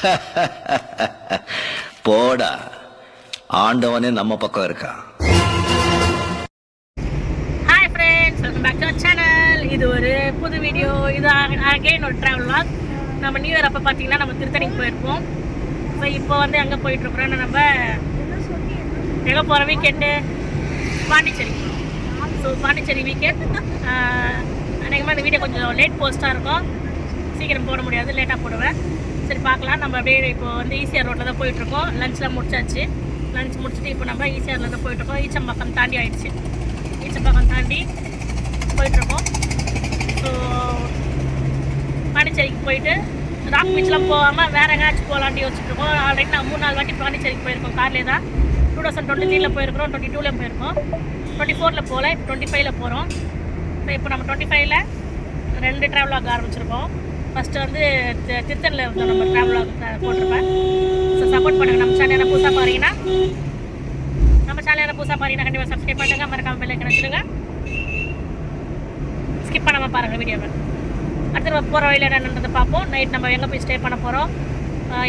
போடா. ஆண்டவனே நம்ம பக்கம் இருக்கான் hi friends welcome back to channel இது ஒரு புது வீடியோ இது அகைன் ஒரு ட்ராவல் vlog. நம்ம நியூ இயர் அப்போ பார்த்தீங்கன்னா நம்ம திருத்தணிக்கு போயிருப்போம். ஸோ இப்போ வந்து எங்கே போயிட்டுருக்குறோம் நம்ம எங்கே போகிற weekend Pondicherry. So Pondicherry weekend அநேகமாக இந்த வீடியோ கொஞ்சம் லேட் போஸ்ட்டாக இருக்கும். சீக்கிரம் போட முடியாது லேட்டாக போடுவேன். சரி பார்க்கலாம். நம்ம அப்படியே இப்போ வந்து ஈசிஆர் ரோட்டில் தான் போயிட்டுருக்கோம். லஞ்ச்லாம் முடிச்சாச்சு. லஞ்ச் முடிச்சுட்டு இப்போ நம்ம ஈசிஆரில் தான் போயிட்டுருக்கோம். ஈச்சம்பாக்கம் தாண்டி ஆயிடுச்சு. ஈச்சம்பாக்கம் தாண்டி போயிட்டுருக்கோம். ஸோ பாண்டிச்சேரிக்கு போயிட்டு ராக் பீச்லாம் போகாமல் வேறு எங்கேயாச்சும் போகலான்ட்டு யோசிச்சுட்ருக்கோம் ஆல்ரெடி நான் மூணு நாள் வாட்டி பாண்டிச்சேரிக்கு போயிருக்கோம். கார்லேயே தான். டூ தௌசண்ட் டுவெண்ட்டி த்ரீல போயிருக்கிறோம். டுவெண்ட்டி டூவில் போயிருக்கோம். டுவெண்ட்டி ஃபோரில் போகல. இப்போ டுவெண்ட்டி ஃபைவ்ல போகிறோம் இப்போ நம்ம டுவெண்ட்டி ஃபைவ்ல ரெண்டு ட்ராவல் ஆக ஆரம்பிச்சிருக்கோம். ஃபஸ்ட்டு வந்து திருத்தனில் இருந்தோம் வந்து நம்ம ட்ராவலாக போட்டிருப்பேன். ஸோ சப்போர்ட் பண்ணுங்கள் நம்ம சேனலை புதுசாக பாருங்கன்னா நம்ம சேனலை புதுசாக பாருங்கன்னா கண்டிப்பாக சப்ஸ்கிரைப் பண்ணுங்கள் மறக்காமல் பெல் ஐக்கன் ஸ்கிப் பண்ணாமல் பாருங்கள் வீடியோவை அடுத்து நம்ம போகிற வழியில் என்னன்றது பார்ப்போம். நைட் நம்ம எங்கே போய் ஸ்டே பண்ண போகிறோம்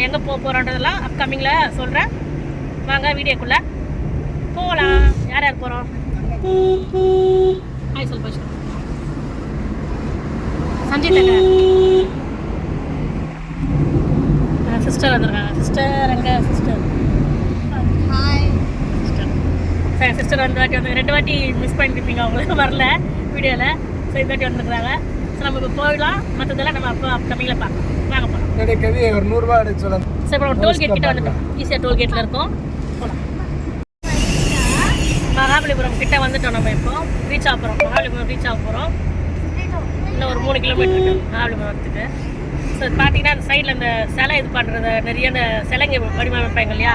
எங்கே போக போகிறோன்றதெல்லாம் அப்கமிங்கில் சொல்கிறேன் வாங்க வீடியோக்குள்ளே போகலாம் யார் யார் போகிறோம் ஹாய் சொல் போச்சு சஞ்சய் தங்க. சிஸ்டர் வந்திருக்காங்க. சிஸ்டர் எங்க சிஸ்டர் சரி சிஸ்டர் வந்து வாட்டி வந்து ரெண்டு வாட்டி மிஸ் பண்ணிருப்பீங்க அவங்களுக்கு. வரல வீடியோவில் ஸோ இந்த வாட்டி வந்துருக்குறாங்க ஸோ நம்ம இப்போ போயிடலாம். மற்றதெல்லாம் நம்ம அப்போ அப்கமிங்கில் பார்க்கலாம். வாங்க போகலாம் கவி ஒரு நூறுரூவா எடுத்து சொல்ல சரி இப்போ நம்ம டோல்கேட் கிட்ட வந்துட்டோம் ஈஸியாக டோல்கேட்டில் இருக்கோம். போகலாம் மகாபலிபுரம் கிட்ட வந்துட்டோம் நம்ம இப்போ. ரீச் ஆக போகிறோம் மகாபலிபுரம் ரீச் ஆக போகிறோம் இன்னும் ஒரு மூணு கிலோமீட்டர் ஸோ பார்த்தீங்கன்னா அந்த சைடில் இந்த சிலை இது பண்ணுறது நிறைய அந்த சிலைங்க வடிவமைப்பாங்க இல்லையா?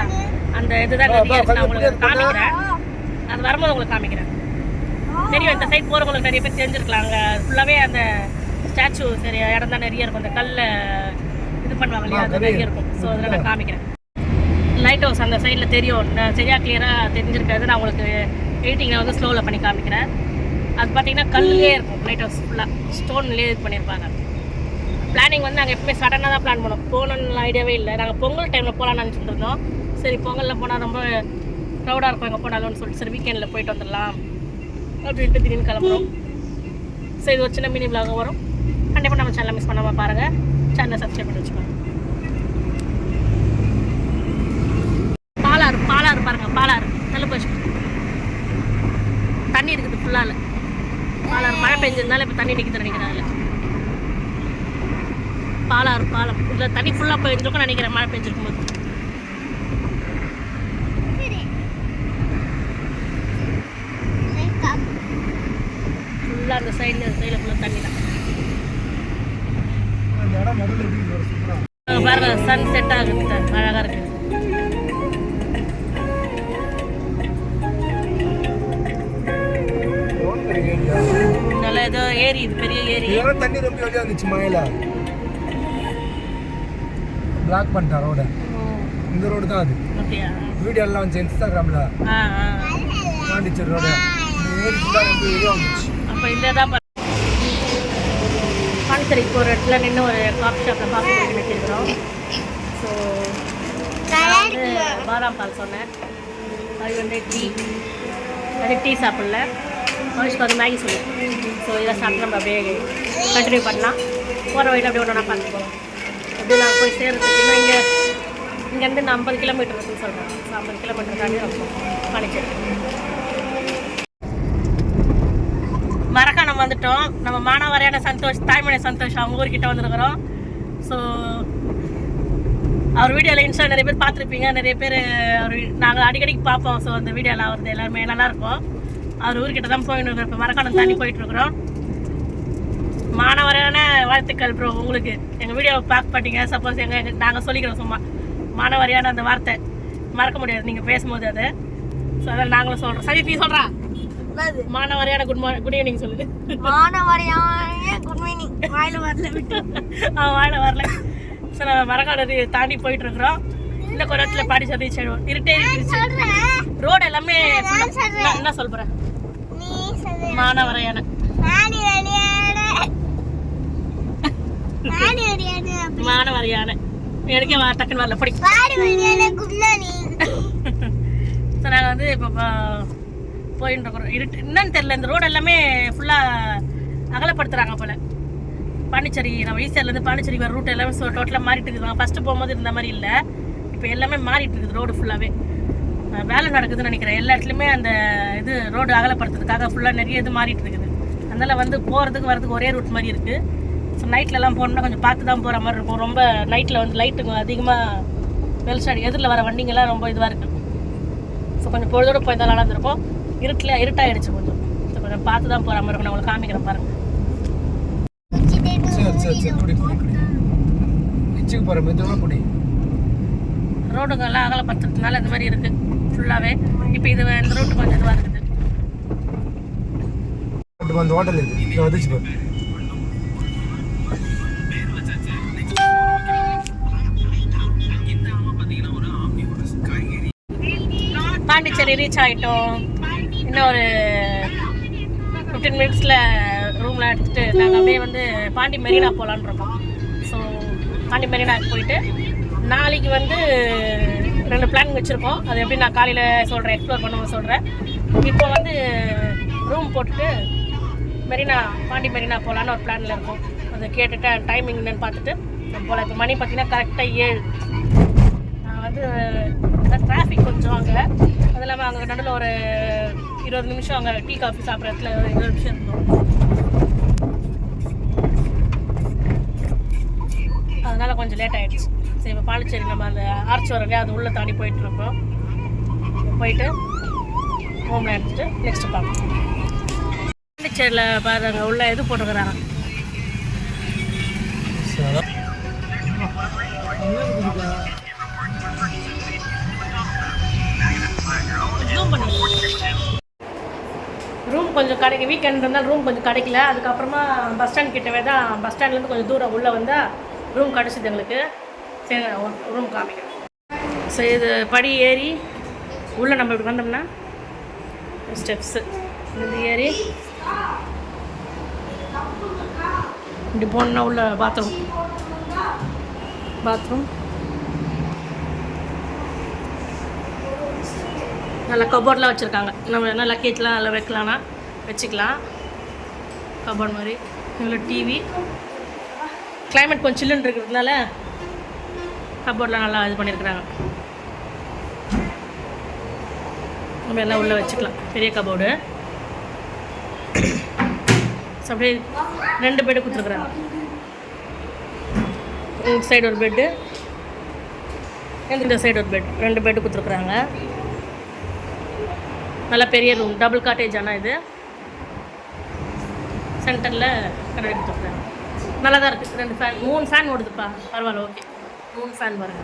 அந்த இதுதான் நிறைய நான் உங்களுக்கு காமிக்கிறேன். அது வரும்போது உங்களுக்கு காமிக்கிறேன். தெரியும் இந்த சைட் போகிறவங்களுக்கு நிறைய பேர் தெரிஞ்சிருக்கலாம். அங்கே ஃபுல்லாகவே அந்த ஸ்டாச்சு சரி இடம் தான் நிறைய இருக்கும். அந்த கல்ல இது பண்ணுவாங்க இல்லையா? அது நிறைய இருக்கும். ஸோ அதில் நான் காமிக்கிறேன். லைட் ஹவுஸ் அந்த சைடில் தெரியும். நான் சரியாக கிளியராக தெரிஞ்சிருக்காது நான் உங்களுக்கு எடிட்டிங்கில் வந்து ஸ்லோவில் பண்ணி காமிக்கிறேன். அது பார்த்தீங்கன்னா கல்லுலேயே இருக்கும். லைட் ஹவுஸ் ஃபுல்லாக ஸ்டோன்லேயே இது பண்ணியிருப்பாங்க பிளானிங் வந்து நாங்கள் எப்பவுமே சடனாக தான் பிளான் பண்ணோம். போகணுன்னு ஐடியாவே இல்லை. நாங்கள் பொங்கல் டைமில் போகலான்னு நினச்சிட்டு இருந்தோம். சரி பொங்கலில் போனால் ரொம்ப க்ரௌடாக இருக்கும் எங்கே போனாலும்னு சொல்லிட்டு சரி வீக்கெண்டில் போயிட்டு வந்துடலாம் அப்படின்ட்டு திடீர்னு கிளம்புறோம். சரி இது ஒரு சின்ன மினி விலாக வரும். கண்டிப்பாக நம்ம சேனலை மிஸ் பண்ணாமல் பாருங்கள் சேனலை சப்ஸ்கிரைப் பண்ணி வச்சுக்கோங்க. பாலாறு பாலாறு பாருங்கள் பாலாறு. நல்ல போச்சு தண்ணி இருக்குது ஃபுல்லால் பாலாறு மழை பெஞ்சதுனால இப்போ தண்ணி நிற்கிது நினைக்கிறாங்க பாலாறு பாலம். இதில் தண்ணி ஃபுல்லாக பெஞ்சிருக்கும் நினைக்கிறேன் மழை பெஞ்சிருக்கும் போது. ஃபுல்லாக அந்த சைடில் அந்த சைடில் ஃபுல்லாக தண்ணி தான். பாருங்க சன் செட் ஆகுது அழகாக இருக்கு. நல்லா நல்ல ஏதோ ஏரி இது பெரிய ஏரி. தண்ணி ரொம்ப வெளியே வந்துச்சு மழையில. பிளாக் பண்ணிட்டா ரோட இந்த ரோடு தான் அது. வீடியோ எல்லாம் வந்துச்சு இன்ஸ்டாகிராமில் பாண்டிச்சேரி ரோடு வெளியே வந்துச்சு அப்போ இந்த தான் பாண்டிச்சேரிக்கு போகிற இடத்துல நின்று ஒரு காஃபி ஷாப்பில் காஃபி குடிக்க வச்சிருக்கிறோம் ஸோ வந்து பாதாம் பால் சொன்னேன். அது வந்து டீ. அது டீ சாப்பிடல. மனுஷுக்கு வந்து மேகி சொல்லி. ஸோ இதை சாப்பிட்டு நம்ம அப்படியே கண்டினியூ பண்ணலாம். போகிற வழியில் அப்படியே ஒன்றா போகலாம் அப்படியே நான் போய் சேர்றதுக்கு இங்கே இங்கேருந்து நான் ஐம்பது கிலோமீட்டர் இருக்குன்னு சொல்கிறேன் ஸோ ஐம்பது கிலோமீட்டர் தாண்டி நம்ம பாண்டிச்சேரி மரக்காணம் வந்துட்டோம். நம்ம மாணவரையான சந்தோஷ் தாய்மொழி சந்தோஷ் அவங்க ஊர்கிட்ட வந்துருக்குறோம். ஸோ அவர் வீடியோவில் இன்ஸ்டா நிறைய பேர் பார்த்துருப்பீங்க. நிறைய பேர் அவர் நாங்கள் அடிக்கடிக்கு பார்ப்போம். ஸோ அந்த வீடியோவில் அவரது எல்லாருமே நல்லாயிருக்கும். அவர் ஊர்கிட்ட தான் போயின்னு இருக்கிறோம் இப்போ மரக்காணம் தாண்டி போயிட்டுருக்குறோம் மாணவரான வாழ்த்துக்கள் ப்ரோ உங்களுக்கு. எங்கள் வீடியோவை பார்க்க மாட்டீங்க சப்போஸ் எங்கள் நாங்கள் சொல்லிக்கிறோம் சும்மா. மாணவரியான அந்த வார்த்தை மறக்க முடியாது. நீங்கள் பேசும்போது அது. ஸோ அதனால் நாங்களும் சொல்கிறோம் சரி நீ சொல்கிறா மாணவரியான குட் மார்னிங் குட் ஈவினிங் சொல்லுது குட் மார்னிங் வாயில வரல விட்டு. அவன் வாழ வரல. ஸோ நம்ம மரக்காடு தாண்டி போயிட்டு இருக்கிறோம் இந்த குளத்தில் பாடி சொல்லி செய்வோம் இருட்டே இருந்துச்சு. ரோடு எல்லாமே ஆ- என்ன- சொல்லு மாணவரையான. வரியான நாடி வரியான. மாணவரையான எனக்கே டக்குன்னு வரல. படி. ஸோ நாங்கள் வந்து இப்போ போயின்னு இருக்கிறோம் இருட்டு என்னன்னு தெரியல. இந்த ரோடு எல்லாமே ஃபுல்லாக அகலப்படுத்துகிறாங்க போல். பாண்டிச்சேரி நம்ம ஈசிஆர்லேருந்து பாண்டிச்சேரி வர ரூட் எல்லாமே ஸோ டோட்டலாக மாறிட்டு இருக்குது. ஃபஸ்ட்டு போகும்போது இருந்த மாதிரி இல்லை. இப்போ எல்லாமே மாறிட்டு இருக்குது ரோடு ஃபுல்லாகவே வேலை நடக்குதுன்னு நினைக்கிறேன். எல்லா இடத்துலையுமே அந்த இது ரோடு அகலப்படுத்துறதுக்காக ஃபுல்லாக நிறைய இது மாறிட்டு இருக்குது. அதனால் வந்து போகிறதுக்கு வரதுக்கு ஒரே ரூட் மாதிரி இருக்குது நைட்லலாம் போனோம்னா கொஞ்சம் பார்த்து தான் போகிற மாதிரி இருக்கும். ரொம்ப நைட்டில் வந்து லைட்டுங்க அதிகமாக வெளிச்சாடி எதிரில் வர வண்டிங்கெல்லாம் ரொம்ப இதுவாக இருக்குது ஸோ கொஞ்சம் பொழுதோடு போய் தான் இருந்திருக்கும் இருட்டில் இருட்டாயிடுச்சு கொஞ்சம். ஸோ கொஞ்சம் பார்த்து தான் போகிற மாதிரி இருக்கும். நான் உங்களுக்கு காமிக்கிறேன் பாருங்கள் ரோடுங்கெல்லாம் அகலப்படுத்துறதுனால இந்த மாதிரி இருக்குது ஃபுல்லாகவே இப்போ இது இந்த ரோட்டு கொஞ்சம் இதுவாக இருக்குது. பாண்டிச்சேரி ரீச் ஆகிட்டோம் இன்னும் ஒரு ஃபிஃப்டீன் மினிட்ஸில் ரூமில் எடுத்துகிட்டு நாங்கள் அப்படியே வந்து பாண்டி மெரினா போகலான்னு இருக்கோம். ஸோ பாண்டி மெரினாவுக்கு போயிட்டு நாளைக்கு வந்து ரெண்டு பிளான் வச்சுருக்கோம். அது எப்படி நான் காலையில் சொல்கிறேன் எக்ஸ்ப்ளோர் பண்ணுவோம் சொல்கிறேன் இப்போ வந்து ரூம் போட்டுட்டு மெரினா பாண்டி மெரினா போகலான்னு ஒரு பிளானில் இருக்கோம். அதை கேட்டுட்டு டைமிங் என்னன்னு பார்த்துட்டு போகலாம் இப்போ மணி பார்த்தீங்கன்னா கரெக்டாக ஏழு. நான் வந்து டிராஃபிக் கொஞ்சம் அங்கே. அது இல்லாமல் அங்கே நடுவில் ஒரு இருபது நிமிஷம் அங்கே டீ காஃபி சாப்பிட்ற இடத்துல ஒரு இருபது நிமிஷம் இருந்தோம். அதனால கொஞ்சம் லேட் ஆயிடுச்சு. சரி இப்போ பாண்டிச்சேரி நம்ம அந்த ஆர்ச் வர அது உள்ளே தாண்டி போயிட்டு இருக்கோம். போயிட்டு ரூமில் எடுத்துட்டு நெக்ஸ்ட் பார்ப்போம். பாண்டிச்சேரியில் பாருங்க உள்ள இது போட்டுக்கிறாங்க Yeah. கொஞ்சம் கிடைக்க வீக்கெண்ட் இருந்தால் ரூம் கொஞ்சம் கிடைக்கல. அதுக்கப்புறமா பஸ் ஸ்டாண்ட் கிட்டவே தான் பஸ் ஸ்டாண்ட்லேருந்து கொஞ்சம் தூரம் உள்ளே வந்தால் ரூம் கிடச்சிது எங்களுக்கு. சரி ரூம் காமிக்கிறேன். ஸோ இது படி ஏறி உள்ளே நம்ம இப்படி வந்தோம்னா ஸ்டெப்ஸு இது ஏறி இப்படி போனோம்னா உள்ள பாத்ரூம் பாத்ரூம் நல்லா கபோர்ட்லாம் வச்சுருக்காங்க. நம்ம என்ன லக்கேஜ்லாம் நல்லா வைக்கலாம்னா வச்சுக்கலாம். கபோர்ட் மாதிரி. இவ்வளோ டிவி கிளைமேட் கொஞ்சம் சில்லுன்னு இருக்கிறதுனால கபோர்ட்லாம் நல்லா இது பண்ணியிருக்கிறாங்க. நம்ம எல்லாம் உள்ளே வச்சுக்கலாம். பெரிய கபோர்டு அப்படியே ரெண்டு பெட்டு கொடுத்துருக்குறாங்க. இந்த சைடு ஒரு பெட்டு இந்த சைடு ஒரு பெட் ரெண்டு பெட்டு கொடுத்துருக்குறாங்க. நல்லா பெரிய ரூம் டபுள் காட்டேஜ் ஆனால் இது. சென்டரில் கடை எடுத்துருக்கேன் நல்லா தான் இருக்குது ரெண்டு ஃபேன் மூணு ஃபேன் ஓடுதுப்பா. பரவாயில்ல ஓகே மூணு ஃபேன் பாருங்க.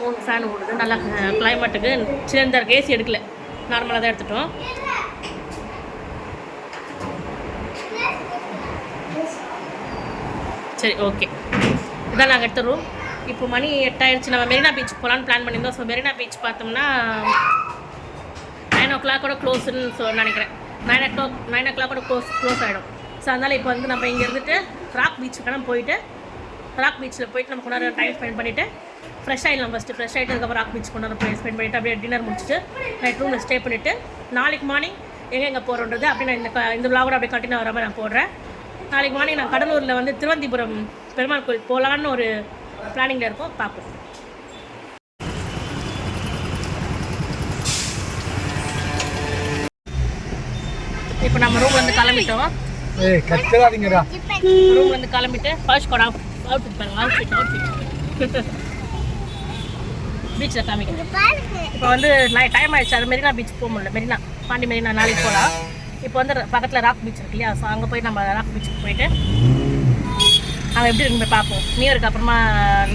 மூணு ஃபேன் ஓடுது. நல்லா கிளைமேட்டுக்கு சிறந்த இருக்கு ஏசி எடுக்கல. நார்மலாக தான் எடுத்துட்டோம். சரி ஓகே இதான் நாங்கள் எடுத்த ரூம் இப்போ மணி எட்டாயிடுச்சு நம்ம மெரினா பீச் போகலான்னு பிளான் பண்ணியிருந்தோம். ஸோ மெரினா பீச் பார்த்தோம்னா நைன் ஓ கிளாக்கோட க்ளோஸ்ன்னு சொ நினைக்கிறேன். நைன் ஓ கிளாக் நைன் ஓ கிளாக்கோட க்ளோஸ் க்ளோஸ் ஆகிடும் ஸோ அதனால் இப்போ வந்து நம்ம இங்கே இருந்துட்டு ராக் பீச்சுக்கெல்லாம் போயிட்டு ராக் பீச்சில் போயிட்டு நம்ம கொண்டாட டைம் ஸ்பெண்ட் பண்ணிவிட்டு ஃப்ரெஷ் ஆகிடலாம் ஃபஸ்ட்டு ஃப்ரெஷ் ஆகிட்டு அதுக்கப்புறம் ராக் பீச் கொண்டாட போய் ஸ்பெண்ட் பண்ணிவிட்டு அப்படியே டின்னர் முடிச்சுட்டு நைட் ரூமில் ஸ்டே பண்ணிவிட்டு நாளைக்கு மார்னிங் எங்கே எங்கே போகிறோன்றது அப்படி நான் இந்த இந்த விளாகோட அப்படியே கண்டினியூ வர மாதிரி நான் போடுறேன். நாளைக்கு மார்னிங் நான் கடலூரில் வந்து திருவந்திபுரம் பெருமாள் கோயில் போகலான்னு ஒரு பிளானிங்கில் இருக்கோம். பார்ப்போம். இப்போ நம்ம ரூம்லேருந்து கிளம்பிட்டோம். ஏய் கத்துறாதீங்கடா ரூம்லேருந்து கிளம்பிட்டு ஃபர்ஸ்ட் கோட் அவுட் பாருங்க அவுட்ஃபிட் அவுட்ஃபிட் பீச்சில் காமிக்கிறேன். இப்போ வந்து நைட் டைம் ஆயிடுச்சு. அது மெரினா பீச் போக முடியல. மெரினா பாண்டி மெரினா நாளைக்கு போகலாம். இப்போ வந்து பக்கத்தில் ராக் பீச் இருக்கு இல்லையா? ஸோ அங்கே போய் நம்ம ராக் பீச்சுக்கு போயிட்டு அங்கே எப்படி இருக்கு போய் பார்ப்போம். நியூ இயருக்கு அப்புறமா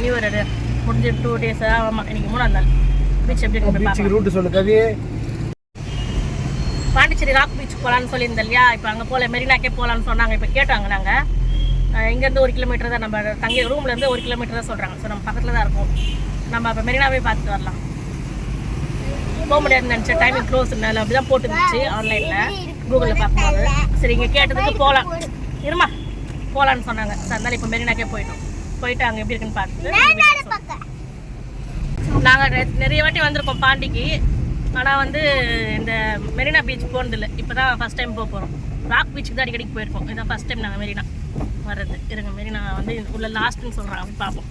நியூ இயர் முடிஞ்சு டூ டேஸ் ஆமாம் இன்னைக்கு மூணாவது நாள். பீச் எப்படி இருக்கு ரூட்டு சொல்லு கவி பாண்டிச்சேரி ராக் பீச் போகலான்னு சொல்லியிருந்தோம் இல்லையா? இப்போ அங்கே போகல மெரினாக்கே போகலான்னு சொன்னாங்க. இப்போ கேட்டாங்க நாங்கள் இங்கேருந்து ஒரு கிலோமீட்டர் தான் நம்ம தங்கி ரூம்லேருந்து ஒரு கிலோமீட்டர் தான் சொல்கிறாங்க ஸோ நம்ம பக்கத்தில் தான் இருக்கோம். நம்ம அப்போ மெரினாவே பார்த்துட்டு வரலாம். போக முடியாதுன்னு நினச்சேன். டைமிங் க்ளோஸ் இருந்தாலும் அப்படி தான் போட்டுருந்துச்சு ஆன்லைனில் கூகுளில் பார்க்கும்போது. சரி இங்கே கேட்டதுக்கு போகலாம் இருமா போகலான்னு சொன்னாங்க. ஸோ அதனால இப்போ மெரினாக்கே போயிட்டோம். போயிட்டு அங்கே எப்படி இருக்குன்னு பார்த்துட்டு நாங்கள் நிறைய வாட்டி வந்திருக்கோம் பாண்டிக்கு. ஆனால் வந்து இந்த மெரினா பீச் போனதில்லை. இப்போ தான் ஃபஸ்ட் டைம் போக போகிறோம் ராக் பீச்சுக்கு தான் அடிக்கடிக்கு போயிருக்கோம். இதான் ஃபஸ்ட் டைம் நாங்கள் மெரினா வர்றது. இருங்க மெரினா வந்து உள்ள லாஸ்ட்னு சொல்கிறோம் அப்படி பார்ப்போம்.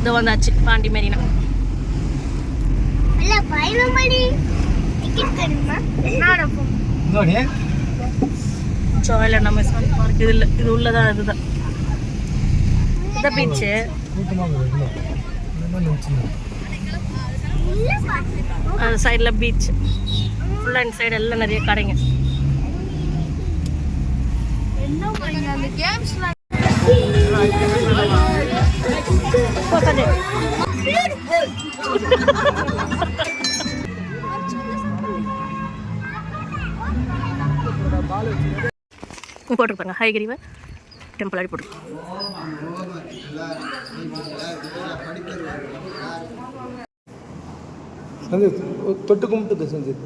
இதோ வந்தாச்சு பாண்டி மெரினா. ஜோயில் நம்ம பார்க் இது இல்லை இது உள்ளதான் இதுதான். இந்த பீச்சு கூட்டமாக இல்லை இந்த மாதிரி நினச்சிங்க இல்ல பாத்து. அந்த சைடில் பீச் ஃபுல்லாக இந்த சைடு எல்லாம் நிறைய கடைங்க. என்ன போட்டுருப்பாங்க. ஹைகிரிவை டெம்பிள் அடி போட்டு సందీప్ తొట్టుకుంటుంది సందీప్